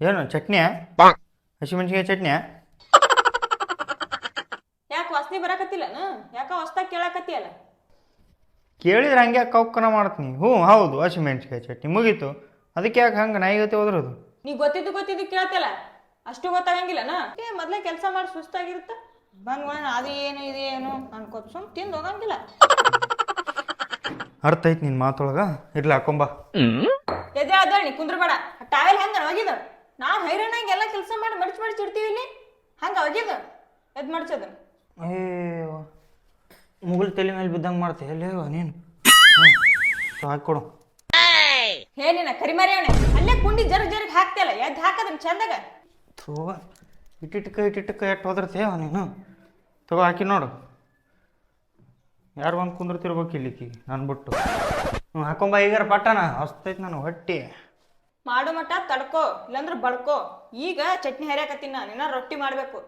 ಏನು ಚಟ್ನಿ ಹಸಿಮೆಣ್ಸಿಕಾಯಿ ಚಟ್ನಿ ಯಾಕೆ ವಾಸನೆ ಬರಾಕತ್ತಿಲ್ಲ ಯಾಕ ಹೊಸ್ದಾಗ್ ಕೇಳಾಕತ್ತಿಯಲ್ಲ? ಕೇಳಿದ್ರೆ ಹಂಗೆ ಕೌಕನ ಮಾಡ್ತೀನಿ. ಹ್ಞೂ ಹೌದು ಹಸಿಮೆಣ್ಸಿಕಾಯಿ ಚಟ್ನಿ ಮುಗೀತು. ಅದಕ್ಕೆ ಯಾಕೆ ಹಂಗೆ ನಾಯಿಗತಿ ಹೋದ್ರದು ನೀ ಗೊತ್ತಿದ್ದು ಗೊತ್ತಿದ್ದು ಕೇಳ್ತಿಲ್ಲ. ಅಷ್ಟು ಗೊತ್ತಾಗಂಗಿಲ್ಲನ? ಏ ಮೊದ್ಲೇ ಕೆಲಸ ಮಾಡಿ ಸುಸ್ತಾಗಿರುತ್ತ? ಬಂದ್ ಬಂದು ಅದು ಏನು ಇದು ಏನು ಅನ್ಕೋತ ಸುಮ್ ತಿಂದು ಹೋಗಂಗಿಲ್ಲ. ಅರ್ಥ ಐತಿ ನಿನ್ನ ಮಾತೊಳಗ? ಇರ್ಲಿ ಹಾಕೊಂಬ ಎದೆ ಅದ ನೀ ಕುಂದ್ರಬೇಡ ಟಾವೆಲ್ ಹೆಂಗ ಒಗಿದ? ನಾವು ಹೈರಾಣಾಗಿ ಎಲ್ಲ ಕೆಲಸ ಮಾಡಿ ಮಡ್ಚ್ ಮಡ್ಚ್ ಇಡ್ತೀವಿ ಇಲ್ಲಿ. ಹಂಗ ಒಗಿದ? ಎದ್ ಮಡ್ಚದ? ಅಯ್ಯೋ. ಮುಗುಲ್ ತಲೆ ಮೇಲೆ ಬಿದ್ದಂಗೆ ಮಾಡ್ತೀಯ ಎಲ್ಲಿವ ನೀನು? ಹ್ಞೂ ಹಾಕ್ಕೊಡು ಹೇ ನಿನ್ನ ಕರಿಮರಿ ಅಲ್ಲೇ ಕುಂಡಿ ಜರ್ ಜರ್ಗ್ ಹಾಕ್ತಿಯಲ್ಲ ಎದ್ದು ಹಾಕದನ್ ಚಂದಾಗ? ಥೋ ಇಟ್ಟಿಟ್ಕ ಇಟ್ಟಿಟ್ಕ ಎಟ್ಟು ಹೋದ್ರತೇವ ನೀನು? ತಗೋ ಹಾಕಿ ನೋಡು. ಯಾರು ಬಂದು ಕುಂದಿರ್ತಿರ್ಬೇಕು ಇಲ್ಲಿಕಿ ನಾನು ಬಿಟ್ಟು. ಹ್ಞೂ ಹಾಕೊಂಬ ಈಗಾರ ಪಟ್ಟಣ. ಹೊಸ್ತೈತೆ ನಾನು ಹೊಟ್ಟಿ. ಮಾಡೋ ಮಟ್ಟ ತಡ್ಕೋ ಇಲ್ಲಾಂದ್ರೆ ಬಳ್ಕೋ. ಈಗ ಚಟ್ನಿ ಹರಿಯಾಕತ್ತೀನಿ ನಾನು ಇನ್ನ ರೊಟ್ಟಿ ಮಾಡ್ಬೇಕು.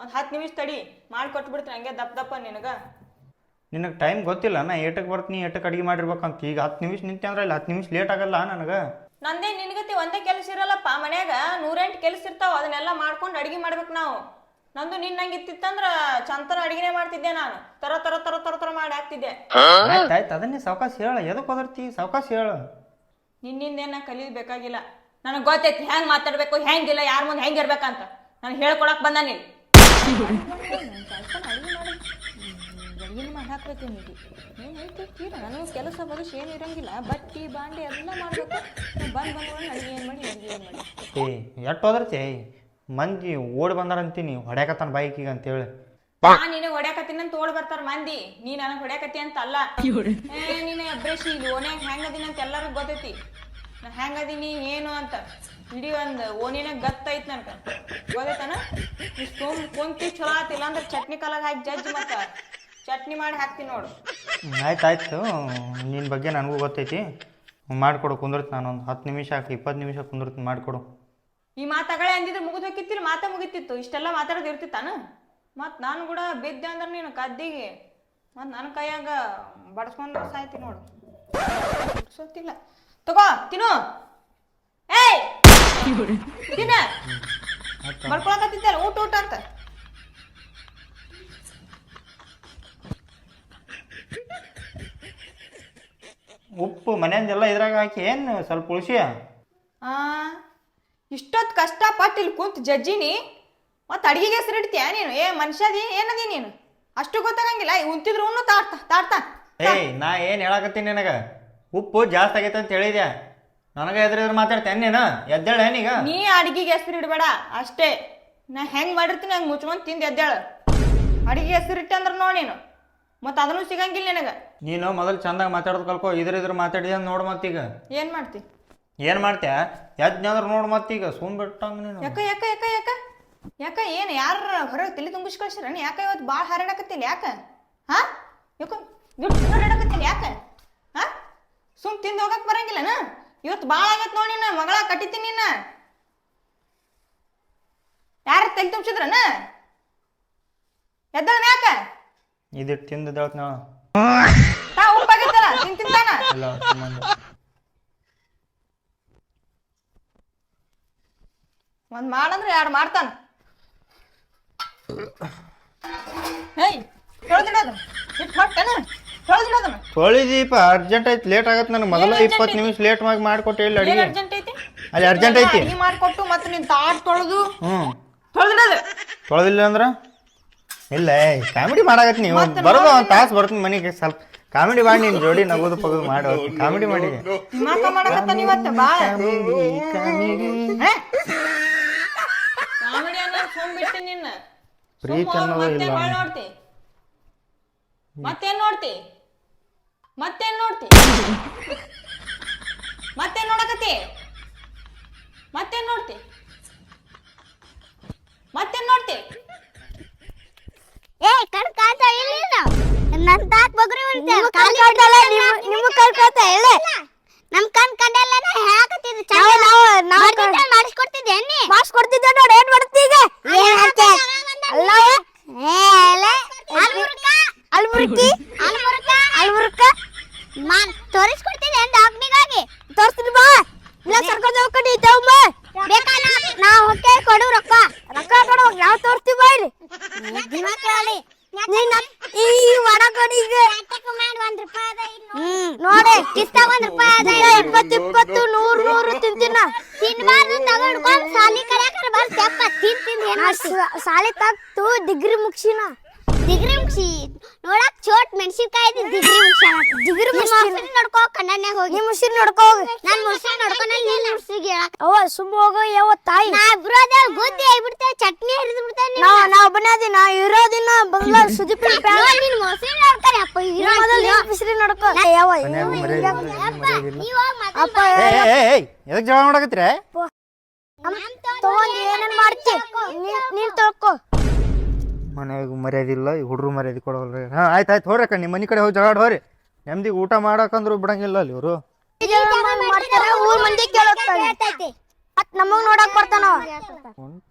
ಒಂದು ಹತ್ತು ನಿಮಿಷ ತಡಿ ಮಾಡಿ ಕೊಟ್ಬಿಡ್ತೀನಿ ಹಂಗೆ ದಪ್ಪ ದಪ್ಪ ನಿನಗ. ನಿನಗೆ ಟೈಮ್ ಗೊತ್ತಿಲ್ಲ ನಾ ಏಟಕ್ಕೆ ಬರ್ತೀನಿ ಏಟಕ್ಕೆ ಅಡುಗೆ ಮಾಡಿರ್ಬೇಕಂತ. ಈಗ ಹತ್ತು ನಿಮಿಷ ನಿಂತೆ ಅಂದ್ರೆ ಇಲ್ಲಿ ಹತ್ತು ನಿಮಿಷ ಲೇಟ್ ಆಗಲ್ಲ ನನಗೆ. ನಂದೇ ನಿನಗತಿ ಒಂದೇ ಕೆಲಸ ಇರಲ್ಲಪ್ಪ ಮನ್ಯಾಗ ನೂರೆಂಟು ಕೆಲಸ ಇರ್ತಾವ ಅದನ್ನೆಲ್ಲ ಮಾಡ್ಕೊಂಡು ಅಡಿಗೆ ಮಾಡ್ಬೇಕು ನಾವು. ನಂದು ನಿನ್ನಂಗೆ ಇತ್ತಿತ್ತಂದ್ರ ಚಂತನ ಅಡಿಗೆನೇ ಮಾಡ್ತಿದ್ದೆ ನಾನು. ತರ ತರ ತರ ತರ ತರ ಮಾಡಿ ಹಾಕ್ತಿದ್ದೆ. ಆಯ್ತು ಅದನ್ನೇ ಸಾವಕಾಶ ಹೇಳ ಎದಕ್ಕೆ ಹೋದರ್ತಿ ಸಾವಕಾಶ ಹೇಳ. ನಿನ್ನಿಂದೇನ ಕಲಿಯೋದು ಬೇಕಾಗಿಲ್ಲ ನನಗೆ ಗೊತ್ತೈತಿ ಹೆಂಗ್ ಮಾತಾಡ್ಬೇಕು ಹೆಂಗಿಲ್ಲ ಯಾರ ಮುಂದೆ ಹೆಂಗೆ ಇರ್ಬೇಕಂತ. ನಾನು ಹೇಳ್ಕೊಡಕ್ ಬಂದ ನೀನು. ಅಡಿಗೆ ಮಾಡಿ ಹಾಕ್ಬೇಕು ನೀವು. ನೀವು ತೀರ ನನಗೆ ಕೆಲಸ ಬಗಸ್ ಏನು ಇರಂಗಿಲ್ಲ. ಬಟ್ಟಿ ಬಾಂಡೆ ಎಲ್ಲ ಮಾಡಬೇಕು. ಬಂದು ಬಂದು ಅಡುಗೆ ಏನು ಮಾಡಿ ಅಡುಗೆ ಏನು ಮಾಡಿ. ಏ ಹೋದರ್ತಿ ಮಂದಿ ಓಡಿ ಬಂದಾರಂತೀನಿ. ಹೊಡ್ಯಾಕತ್ತಾನ ಬೈಕಿಗೆ ಅಂತೇಳಿ. ನಾ ನಿನಗೆ ಹೊಡ್ಯಾಕತ್ತೀನಿ ಅಂತ ಓಡ್ ಬರ್ತಾರ ಮಂದಿ. ನೀ ನನಗೆ ಹೊಡ್ಯಾಕತ್ತಿ ಅಂತ ಅಲ್ಲ. ಏ ನೀನು ಅಬ್ರೇಶ್ ಇದು ಓನ್ಯಾಗ ಹೆಂಗದೀನಿ ಅಂತ ಎಲ್ಲರಿಗೂ ಗೊತ್ತೈತಿ. ನಾ ಹೆಂಗದೀನಿ ಏನು ಅಂತ. ಇಡೀ ಒಂದು ಓಣಿನ ಗತ್ತೈತ್ ನನ್ಗ. ಗೊತ್ತೈತನ? ಕುಂತಿ ಚಲೋ ಆತಿಲ್ಲ ಅಂದ್ರೆ ಚಟ್ನಿ ಕಲಾಗ ಹಾಕಿ ಜಜ್ಜಿ ಮತ್ತ. ಚಟ್ನಿ ಮಾಡಿ ಹಾಕ್ತೀನಿ ನೋಡು. ಆಯ್ತು ಆಯ್ತು ನಿನ್ನ ಬಗ್ಗೆ ನನಗೂ ಗೊತ್ತೈತಿ. ಮಾಡಿಕೊಡು ಕುಂದಿರ್ತೀನಿ ನಾನು ಒಂದು ಹತ್ತು ನಿಮಿಷ ಹಾಕಿ ಇಪ್ಪತ್ತು ನಿಮಿಷ ಕುಂದಿರ್ತೀನಿ ಮಾಡಿಕೊಡು. ಈ ಮಾತಾಗಳೇ ಅಂದಿದ್ರೆ ಮುಗಿದು ಹೋಗಿತ್ತಿಲ್ಲ ಮಾತಾ ಮುಗಿತಿತ್ತು. ಇಷ್ಟೆಲ್ಲ ಮಾತಾಡೋದು ಇರ್ತಿತ್ತಾನ? ಮತ್ತು ನಾನು ಕೂಡ ಬಿದ್ದೆ ಅಂದ್ರೆ ನೀನು ಕದ್ದಿಗೆ. ಮತ್ತು ನನ್ನ ಕೈಯಾಗ ಬಡಿಸ್ಕೊಂಡು ಸಾಯ್ತಿ ನೋಡು. ಸೋತಿಲ್ಲ ತಗೋ ತಿನ್ನು. ಏಯ್! ತಿನ್ನ. ಬರ್ಕೊಳಕತ್ತಿದ್ದಲ್ಲ ಊಟ ಊಟ ಅಂತ. ಉಪ್ಪು ಮನೆಯಿಂದೆಲ್ಲ ಇದ್ರಾಗ ಹಾಕಿ ಏನು ಸ್ವಲ್ಪ ಉಳಿಸಿ? ಆ ಇಷ್ಟೊತ್ತು ಕಷ್ಟಪಟ್ಟು ಇಲ್ಲಿ ಕುಂತು ಜಜ್ಜಿನಿ ಮತ್ತು ಅಡಿಗೆಗೆ ಹೆಸರಿಡ್ತೀಯ ನೀನು? ಏ ಮನುಷ್ಯದಿ ಏನದಿ ನೀನು? ಅಷ್ಟು ಗೊತ್ತಾಗಂಗಿಲ್ಲ ಉಂತಿದ್ರು ಉಣ್ಣು ತಾಡ್ತಾ ತಾಡ್ತಾ ಏಯ್ ನಾ ಏನು ಹೇಳಕತ್ತೀನಿ ನಿನಗೆ? ಉಪ್ಪು ಜಾಸ್ತಿ ಆಗೈತೆ ಅಂತ ಹೇಳಿದೆ ನನಗೆ ಎದ್ರ ಮಾತಾಡ್ತೇನೆ ನೀನು? ಎದ್ದೇಳ ಏನೀಗ? ನೀ ಅಡಿಗೆಗೆ ಹೆಸರು ಇಡಬೇಡ ಅಷ್ಟೇ. ನಾ ಹೆಂಗ್ ಮಾಡಿರ್ತೀನಿ ಹಂಗೆ ಮುಚ್ಕೊಂಡು ತಿಂದು ಎದ್ದೇಳು. ಅಡಿಗೆ ಹೆಸರು ಇಟ್ಟೆ ಅಂದ್ರೆ ನೋಡಿ ನೀನು. ಮತ್ತು ಅದನ್ನು ಸಿಗಂಗಿಲ್ಲ ನಿನಗೆ. ನೀನು ಮೊದಲು ಚಂದಾಗ ಮಾತಾಡೋದು ಕಲ್ಕೋ ಇದ್ರ ಇದ್ರ ಮಾತಾಡಿದ ನೋಡ್ ಮತ್ತೀಗ ಏನು ಮಾಡ್ತಿ? ಏನು ಮಾಡ್ತೀಯ? ಎದ್ನಂದ್ರೆ ನೋಡು ಮತ್ತೀಗ ಸುಮ್ ಬಿಟ್ಟಂಗ ನೀನು. ಯಾಕ ಯಾಕ ಯಾಕ ಯಾಕ? ಯಾಕ ಏನು ಯಾರ ಹೊರಗೆ ತಲೆ ತುಂಬಿಸ್ ಕಳ್ಸಿರ ಯಾಕ ಇವತ್ತು ಭಾಳ ಹಾರಾಡಕತ್ತಿಲ್ಲ ಯಾಕ? ಹಾ? ಯಾಕ ದುಡ್ಡು ಹರಡಕತ್ತಿಲ್ಲ ಯಾಕ? ಹಾ? ಸುಮ್ ತಿಂದು ಹೋಗಕ್ ಬರಂಗಿಲ್ಲನ ಇವತ್ತು ಭಾಳ ಆಗತ್ ನೋಡಿ ನಾ ಮಗಳ ಕಟ್ಟಿತೀನಿ ನಿನ್ನ ಯಾರ ತೆಗೆ ತುಂಬಿಸಿದ್ರನ? ಎದ್ದಾಗ ಯಾಕ? ಇದಿಟ್ಟು ತಿಂದು ನಾವು ತಾ ಉಪ್ಪಾಗೈತಲ್ಲ ತಿನ್ ತಿಂತಾನ? ಎಲ್ಲ ಒಂದ್ ಮಾಡಂದ್ರೆ ಎರಡು ಮಾಡ್ತಾನ. ಹೇಯ್ ತೊಳ್ದಿಡೋದು ಇಟ್ಟು ಹೊಟ್ಟೆನ ತೊಳ್ದಿಡೋದನ್ನ ತೊಳಿದೀಪ ಅರ್ಜೆಂಟ್ ಐತಿ ಲೇಟ್ ಆಗತ್ತೆ ನನಗೆ. ಮೊದಲ ಇಪ್ಪತ್ ಇಪ್ಪತ್ತು ಐತಿ? ನಿಮಿಷ ಲೇಟ್ ಮಾಡಿ ಮಾಡ್ಕೊಟ್ಟೆ ಇಲ್ಲ ಏನ್ ಅಡಿಗೆ ಅರ್ಜೆಂಟ್ ಐತಿ? ಅಲ್ಲಿ ಅರ್ಜೆಂಟ್ ಐತಿ. ಅಡಿಗೆ ಮಾಡ್ಕೊಟ್ಟು ಮತ್ತೆ ನಿನ್ ತಾಟ್ ತೊಳೆದು ಹ್ಞೂ ತೊಳೆದಿಡೋದು ತೊಳೆದಿಲ್ಲ ಅಂದ್ರೆ? ಇಲ್ಲ ಕಾಮಿಡಿ ಮಾಡಾಕತ್ತಿ ನೀವು. ಬರೋದು ಒಂದು ತಾಸು ಬರ್ತೀನಿ ಮನೆಗೆ ಸ್ವಲ್ಪ. ಕಾಮಿಡಿ ಮಾಡಿ ನೀನು ಜೋಡಿ ನಗೋದು ಪಗೋದು ಮಾಡಿ. ಕಾಮಿಡಿ ಮಾಡಿ. ದಿಮಾಕ ಮಾಡಕತ್ತಾನ ಇವತ್ತು ಬಾ. ಕಾಮಿಡಿ ಅನ್ನೋ ಸುಮ್ ಬಿಟ್ಟು ನಿನ್ನ. ಪ್ರೀತಿ ಅನ್ನೋದು ಮತ್ತೇನ್ ಇಲ್ಲ. ಬಾಳ್ ನೋಡ್ತಿ. ಮತ್ತೇನ್ ನೋಡ್ತಿ? ಮತ್ತೇನ್ ನೋಡ್ತಿ? ಮತ್ತೇನ್ ನೋಡಕತ್ತಿ? ಮತ್ತೇನ್ ನೋಡ್ತಿ? ಮತ್ತೇನ್ ನೋಡ್ತಿ? ಏ ಕಣ್ ಕಾಂತ ಇಲ್ಲ ನನ್ನ ತಾತ್ ಬಗ್ರಿ ಅಂತ ಕಾಲ್ ಕಂಡಲ್ಲ ನಿಮ್ಮ ಇಲ್ಲ. ಕಳ್ತ ಹೇಳ ನಮ್ ಕಣ್ ಕಂಡಲ್ಲ ಹೇಳಕತ್ತಿದ್ದೆ ನಾವು ನಾವು ಮಾಡಿಸ್ಕೊಡ್ತಿದ್ದೆ ಮಾಡಿಸ್ಕೊಡ್ತಿದ್ದೆ ನೋಡಿ ಏನ್ ಮಾಡ್ತಿ ಈಗ ಏನ್ ಹೇಳ್ತೆ ಅಲ್ಲ ಅಲ್ಬುರ್ಕಿ ಅಲ್ಬುರ್ಕ ಅಲ್ಬುರ್ಕ ಮಾನ್ ತೋರಿಸ್ಕೊಡ್ತಿದ್ದೆ ಡಾಕ್ನಿಗಾಗಿ ತೋರಿಸ್ತೀನಿ ಬಾ ಇಲ್ಲ ಸರ್ಕಲ್ ಹೋಗ್ಕೊಂಡು ಇದ್ದಾವ ಬೇಕಾ ನಾ ಹೊಟ್ಟೆ ಕೊಡು ರೊಕ್ಕ ರೊಕ್ಕ ಕೊಡು ಯಾವ ತೋರಿಸ್ತೀವಿ ಬಾ ಇಲ್ಲಿ ದಿಮಾಕಲ್ಲಿ ನೀನ್ ನನ್- ಈ ಒಡಗಡಿಗೆ ನೋಡಿ ಕಿಸ್ತಾಗ ಒಂದ್ ರೂಪಾಯಿ ಅದ ಇಪ್ಪತ್ತು ಇಪ್ಪತ್ತು ನೂರು ನೂರು ತಿಂತೀನ? ತಿನ್ಬಾರ್ದು ತಗೊಂಡ್ಕೊಂಡ್ ಸಾಲಿ ಕರ್ಯಾಕರ ತಿನ್ ಏನ್ ಸಾಲಿ ತಗ್ತು ಡಿಗ್ರಿ ಮುಗ್ಸಿನ. ಡಿಗ್ರಿ ಮುಗ್ಸಿ ನೋಡಕ್ ಚೋಟ್ ಮೆಣಸಿನಕಾಯಿ ಡಿಗ್ರಿ ದಿಗ್ರಿ ಡಿಗ್ರಿ ಮುಗ್ಸಿ ನೋಡ್ಕೋ ಕಣ್ಣನ್ಯಾಗ ಹೋಗಿ. ನಿಮ್ಮ ಮುಸ್ರಿ ನೋಡ್ಕೋ ಹೋಗು. ನಾನು ಮುಸ್ರಿ ನೋಡ್ಕೊಂಡ ನೀನ್ ಮುಸ್ರಿಗೆ ಹೇಳಕ್? ಅವ ಸುಮ್ಮ ಹೋಗೋ ಯಾವ ತಾಯಿ? ನಾ ಬ್ರೋದ ಗುದ್ದಿ ಆಗ್ಬಿಡ್ತೇವೆ ಚಟ್ನಿ ಹಿಡಿದು ಬಿಡ್ತೇನೆ ನಾ ನಾ ಒಬ್ಬನೇ ಅದಿ ನಾ ಇರೋದಿನ ಬಂಗ್ಲಾ ಸುದೀಪ್ ನಿನ್ ಮುಸ್ರಿ ನೋಡ್ತಾರೆ ಅಪ್ಪ ಇರೋ ಮುಸಿರಿ ನೋಡ್ಕೋ? ಯಾವ ಅಪ್ಪ ಎದಕ್ ಜಗಳ ಮಾಡಕತ್ತೀರ? ತಗೊಂಡ್ ಏನೇನ್ ಮಾಡ್ತಿ? ನೀನ್- ನೀನ್ ತೊಳ್ಕೊ ಮನ್ಯಾಗ ಮರ್ಯಾದೆ ಇಲ್ಲ, ಈ ಹುಡ್ರು ಮರ್ಯಾದೆ ಕೊಡೋಲ್ರಿ ಹಾಂ, ಆಯ್ತು ಆಯ್ತು ಹೋರಿ ಅಕ್ಕ ನಿಮ್ಮ ಮನೆ ಕಡೆ ಹೋಗಿ ಜಗಳ ಹೋರಿ ನೆಮ್ಮದಿ ಊಟ ಮಾಡಕಂದ್ರು ಬಿಡಂಗಿಲ್ಲ ಅಲ್ಲಿ ಇವರು.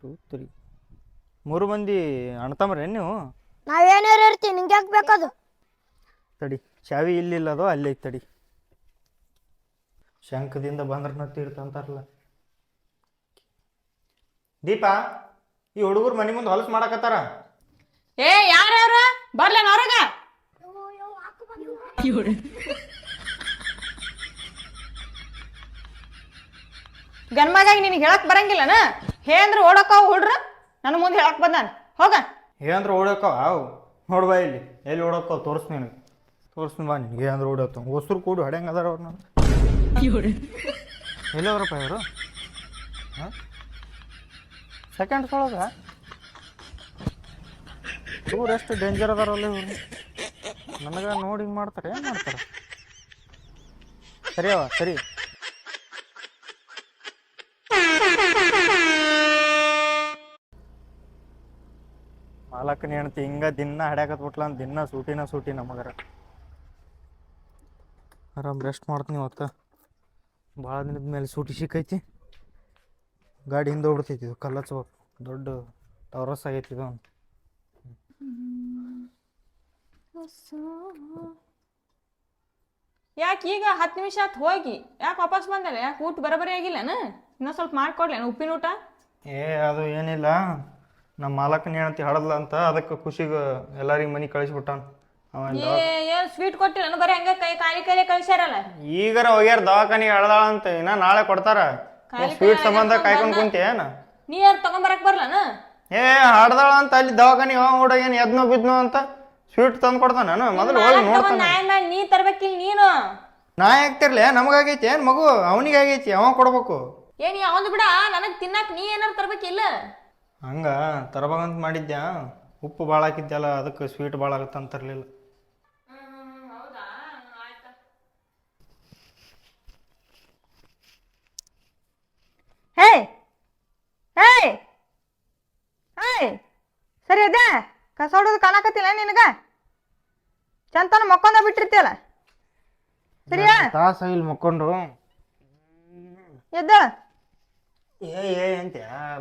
ಟೂ ತ್ರೀ ಮೂರು ಮಂದಿ ಅಣ್ತಮ್ರೇನು ನೀವು? ನಾವೇನಾರು ಇರ್ತೀವಿ ನಿಂಗೆ ಯಾಕೆ ಬೇಕದು ತಡಿ, ಚಾವಿ ಇಲ್ಲಿಲ್ಲ ಅದು, ಅಲ್ಲೇ ಐತ್ ತಡಿ. ಶಂಕದಿಂದ ಬಂದ್ರ ತೀರ್ತಂತಾರಲ್ಲ ದೀಪಾ, ಈ ಹುಡುಗರು ಮನೆ ಮುಂದೆ ಹೊಲಸು ಮಾಡಕತ್ತಾರ? ಏ ಯಾರ್ಯಾರ ಬರ್ಲೇನ ಹೊರಗ. ಗನ್ಮಗಾಗಿ ನಿನಗೆ ಹೇಳಕ್ ಬರಂಗಿಲ್ಲನ? ಹೇ ಅಂದ್ರೆ ಓಡಕ್ಕ ಹುಡ್ರ? ನನ್ನ ಮುಂದೆ ಹೇಳಕ್ ಬಂದಾನ ಹೋಗ. ಹೇ ಅಂದ್ರೆ ಓಡಕ್ಕ ಅವು ನೋಡ್ಬ ಇಲ್ಲಿ. ಎಲ್ಲಿ ಓಡಕ್ಕ ತೋರಿಸ್ ನಿನಗೆ ತೋರಿಸ್ತೀನಿ ಬಾ ನಿನಗೆ. ಏನಂದ್ರೆ ಓಡತ್ತ ಹೊಸರು ಕೂಡು ಹಡ್ಯಂಗೆ ಅದಾರ ಅವ್ರು ನಾನು ಎಲ್ಲಿ ಅವ್ರಪ್ಪ ಇವರು? ಹಾಂ? ಸೆಕೆಂಡ್ಸ್ ಒಳಗ ಇವ್ರು ಎಷ್ಟು ಡೇಂಜರ್ ಅದಾರಲ್ಲ ಇವರು? ನನಗೆ ನೋಡಿ ಹಿಂಗೆ ಮಾಡ್ತಾರೆ, ಏನು ಮಾಡ್ತಾರೆ? ಸರಿ ಅವ ಸರಿ. ಮಾಲಕನ ಹೆಣ್ತಿ ಹಿಂಗ ದಿನ ಹಡ್ಯಾಕತ್ಬಿಟ್ಲ ಅಂತ ದಿನ ಸೂಟಿನ ಸೂಟಿ ನಮಗರ. ಆರಾಮ್ ರೆಸ್ಟ್ ಮಾಡ್ತೀನಿ ಇವತ್ತು. ಭಾಳ ದಿನದ ಮೇಲೆ ಸೂಟಿ ಸಿಕ್ಕೈತಿ. ಗಾಡಿ ಹಿಂದೆ ಹೋಗ್ಬಿಡ್ತೈತಿ ಕಲ್ಲಚ್ಚ ದೊಡ್ಡ ಟವರಸ್ ಆಗೈತಿ ಇದು. ಯಾಕೆ ಈಗ ಹತ್ತು ನಿಮಿಷ ಆತ್ ಹೋಗಿ? ಯಾಕೆ ವಾಪಸ್ ಬಂದಲ್ಲ? ಯಾಕೆ ಊಟ ಬರಬರಿ ಆಗಿಲ್ಲನ ಇನ್ನೊಂದ್ ಸ್ವಲ್ಪ ಮಾಡ್ಕೊಡ್ಲೇನು ಉಪ್ಪಿನ ಊಟ? ಏ ಅದು ಏನಿಲ್ಲ. ನಮ್ಮ ಮಾಲಕನ ಹೆಣ್ತಿ ಹಡದ್ಲ ಅಂತ ಅದಕ್ಕೆ ಖುಷಿಗೆ ಎಲ್ಲರಿಗೆ ಮನೆ ಕಳಿಸ್ಬಿಟ್ಟಾನ. ಅವ ಏ ಏನ್ ಸ್ವೀಟ್ ಕೊಟ್ಟಿಲ್ಲ? ಬರೀ ಹಂಗ ಕೈ ಖಾಲಿ ಕೈಲೇ ಕಳ್ಸ್ಯಾರಲ್ಲ? ಈಗರ ಹೋಗ್ಯಾರ ದವಾಖಾನಿಗೆ ಹಳದಾಳ ಅಂತ. ಇನ್ನ ನಾಳೆ ಕೊಡ್ತಾರ. ಸ್ವೀಟ್ ಸಂಬಂಧ ಕಾಯ್ಕೊಂಡು ಕುಂತಿ ಏನ? ನೀ ಯಾರು ತಗೊಂಬರಕ್ ಬರ್ಲನ ಏ ಹಡ್ದಾಳ ಅಂತ ಅಲ್ಲಿ ದವಾಖಾನಿಗೆ ಅವ ಹುಡುಗೇನು ಎದ್ನೋ ಬಿದ್ನೋ ಅಂತ? ಸ್ವೀಟ್ ತಂದು ಕೊಡ್ತಾನ ನಾನು. ಮೊದಲು ಹೋಗಿ ನೋಡ್ತಾನೆ. ನಾಯಿ ನೀ ತರಬೇಕಿಲ್ಲ ನೀನು. ನಾ ಯಾಕ್ತಿರ್ಲಿ ನಮಗಾಗೈತಿ ಏನ್ ಮಗು? ಅವನಿಗೆ ಆಗೈತಿ ಅವ ಕೊಡ್ಬೇಕು. ಏನ್ ಅವಂದ್ ಬಿಡ ನನಗ್ ತಿನ್ನಕ್ ನೀ ಏನಾರು ತರ್ಬೇಕಿಲ್ಲ. ಹಂಗ ತರಬೇಕಂತ ಮಾಡಿದ್ಯಾ? ಉಪ್ಪು ಭಾಳ ಹಾಕಿದ್ಯಲ್ಲ ಅದಕ್ಕೆ ಸ್ವೀಟ್ ಭಾಳ ಆಗತ್ತಂತ ತರಲಿಲ್ಲ ಹೇ ಹೇ ಹೇ ಸರಿ ಅದ ಕಸ ಹೊಡೋದು ಕಾಣಕತ್ತಿಲ್ಲ ನಿನಗ? ಚಂತನ ಮಕ್ಕೊಂದ ಬಿಟ್ಟಿರ್ತಿಯಲ್ಲ? ಸರಿಯಾ? ತಾಸ ಇಲ್ಲಿ ಮಕ್ಕೊಂಡು. ಎದ್ದ ಏ ಏ ಅಂತ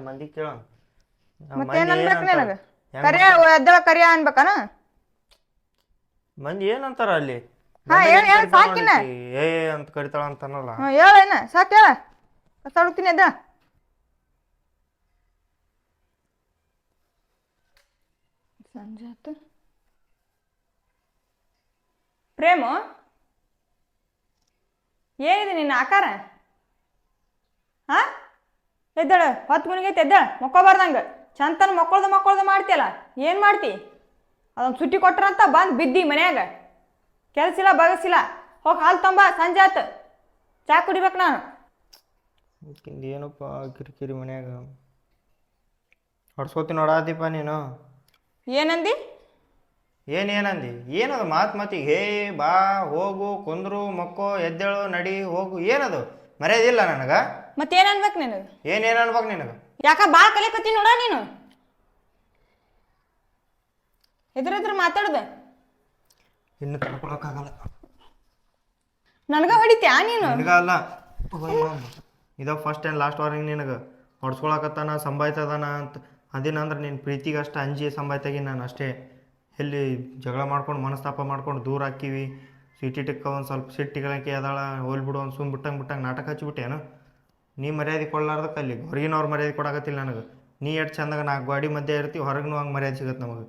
ಮಂದಿ ಕೇಳ. ಮತ್ತೇನ್ ಅನ್ಬೇಕು ನಿನಗ? ಕರಿಯ ಎದ್ದಳ ಕರಿಯ ಅನ್ಬೇಕನ? ಮಂದಿ ಏನಂತಾರ ಅಲ್ಲಿ? ಹಾ, ಹೇಳ ಹೇಳ ಸಾಕಿನ. ಏ ಅಂತ ಕರಿತಾಳ ಅಂತನಲ್ಲ ಹೇಳ ಏನ ಸಾಕು ಹೇಳ. ಕಸ ಹೊಡ್ತೀನಿ ಎದ್ದ ಸಂಜೆ ಆತು ಪ್ರೇಮು? ಏನಿದೆ ನಿನ್ನ ಆಕಾರ? ಹಾ ಎದ್ದಳ ಹೊತ್ತು ಮುನಿಗೈತೆ ಎದ್ದಳ ಮಕ್ಕೋಬಾರ್ದಂಗ. ಚಂತನ ಮಕ್ಕಳ್ದು ಮಕ್ಕಳ್ದು ಮಾಡ್ತಿಯಲ್ಲ ಏನು ಮಾಡ್ತಿ? ಅದೊಂದು ಸುಟ್ಟಿ ಕೊಟ್ರಂತ ಬಂದು ಬಿದ್ದಿ ಮನ್ಯಾಗ. ಕೆಲಸಿಲ್ಲ ಬಗಸಿಲ್ಲ ಹೋಗಿ ಹಾಲು ತಂಬ ಸಂಜೆ ಆತು ಚಾ ಕುಡಿಬೇಕು ನಾನು. ಏನಪ್ಪ ಕಿರಿಕಿರಿ ಮನ್ಯಾಗ? ಹೊಡ್ಸ್ಕೋತಿ ನೋಡಾತಿಪ್ಪ ನೀನು. ಏನಂದಿ? ಏನೇನಂದಿ? ಏನಂದಿ ಮಾತು ಮಾತಿಗೆ ಹೇ ಬಾ ಹೋಗು ಕುಂದ್ರು ಮಕ್ಕೋ ಎದ್ದೇಳು ನಡಿ ಹೋಗು ಏನದು? ಮರ್ಯಾದಿಲ್ಲ ನನಗ. ಮತ್ತೇನು ಅನ್ಬೇಕು ನಿನಗೆ? ಏನೇನು ಅನ್ಬೇಕು ನಿನಗ? ಯಾಕ ಬಾ ಕಲಿಯಕತ್ತಿ ನೋಡ ನೀನು? ಎದುರೆದುರು ಮಾತಾಡ್ದೆ. ಇನ್ನು ತಡ್ಕೊಳಕ್ಕಾಗಲ್ಲ ನನಗ ಹೊಡಿತ್ಯಾ ನೀನು? ನನಗ ಅಲ್ಲ. ಇದ ಫಸ್ಟ್ ಆ್ಯಂಡ್ ಲಾಸ್ಟ್ ವಾರಿಂಗ್ ನಿನಗೆ. ಹೊಡ್ಸ್ಕೊಳಕತ್ತಾನ ಸಂಭಾಯ್ತದಾನ ಅಂತ. ಅದಿನ ಅಂದ್ರೆ ನಿನ್ನ ಪ್ರೀತಿಗೆ ಅಷ್ಟು ಅಂಜಿ ಸಂಬಾಯ್ತಾಗಿ ನಾನು ಅಷ್ಟೇ ಎಲ್ಲಿ ಜಗಳ ಮಾಡ್ಕೊಂಡು ಮನಸ್ತಾಪ ಮಾಡ್ಕೊಂಡು ದೂರ ಹಾಕಿವಿ. ಸಿಟ್ಟಿಟ್ಟಕ್ಕೆ ಒಂದು ಸ್ವಲ್ಪ ಸಿಟ್ಟಿಗಳಕ್ಕೆ ಅದಾಳ ಹೋಲ್ಬಿಡು ಒಂದು ಸುಮ್ ಬಿಟ್ಟಂಗೆ ಬಿಟ್ಟಂಗೆ ನಾಟಕ ಹಚ್ಚಿಬಿಟ್ಟೇನು ನೀ ಮರ್ಯಾದೆ ಕೊಡ್ಲಾರ್ದಕ್ಕೆ ಅಲ್ಲಿ, ಹೊರಗಿನವ್ರು ಮರ್ಯಾದೆ ಕೊಡಕತ್ತಿಲ್ಲ ನನಗೆ. ನೀ ಎಷ್ಟು ಚಂದಾಗ ನಾಲ್ಕು ಗಾಡಿ ಮಧ್ಯೆ ಇರ್ತೀವಿ ಹೊರಗೂ ಹಂಗೆ ಮರ್ಯಾದೆ ಸಿಗತ್ತೆ ನಮಗೆ.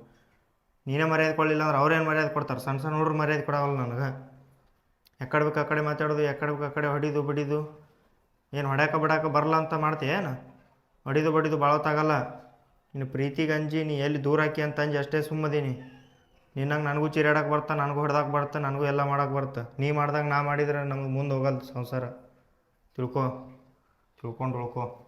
ನೀನೇ ಮರ್ಯಾದೆ ಕೊಡಲಿಲ್ಲ ಅಂದ್ರೆ ಅವ್ರೇನು ಮರ್ಯಾದೆ ಕೊಡ್ತಾರೆ? ಸಣ್ಣ ಸಣ್ಣ ಹುಡ್ರು ಮರ್ಯಾದೆ ಕೊಡೋಲ್ಲ ನನಗೆ. ಎಕಡೆ ಬೇಕು ಆ ಕಡೆ ಮಾತಾಡೋದು, ಎಕಡೆ ಬೇಕು ಆ ಕಡೆ ಹೊಡಿದು ಬಡಿದು. ಏನು ಹೊಡ್ಯಾಕ ಬಿಡಾಕ ಬರಲ್ಲ ಅಂತ ಮಾಡ್ತೀಯ ಏನು? ಹೊಡಿದು ಬಡಿದು ಭಾಳ ಹೊತ್ತಾಗಲ್ಲ ಇನ್ನು ಪ್ರೀತಿಗೆ ಅಂಜಿ ನೀ ಎಲ್ಲಿ ದೂರ ಹಾಕಿ ಅಂತ ಅಂಜಿ ಅಷ್ಟೇ ಸುಮ್ಮದೀನಿ. ನಿನ್ನಂಗೆ ನನಗೂ ಚಿರಾಡಕ್ಕೆ ಬರ್ತಾ, ನನಗೂ ಹೊಡೆದಾಕ ಬರ್ತಾ, ನನಗೂ ಎಲ್ಲ ಮಾಡಕ್ಕೆ ಬರ್ತಾ. ನೀ ಮಾಡ್ದಾಗ ನಾ ಮಾಡಿದ್ರೆ ನಮ್ಗೆ ಮುಂದೆ ಹೋಗಲ್ಲ ಸಂಸಾರ. ತಿಳ್ಕೊ. ತಿಳ್ಕೊಂಡು ಉಳ್ಕೊ.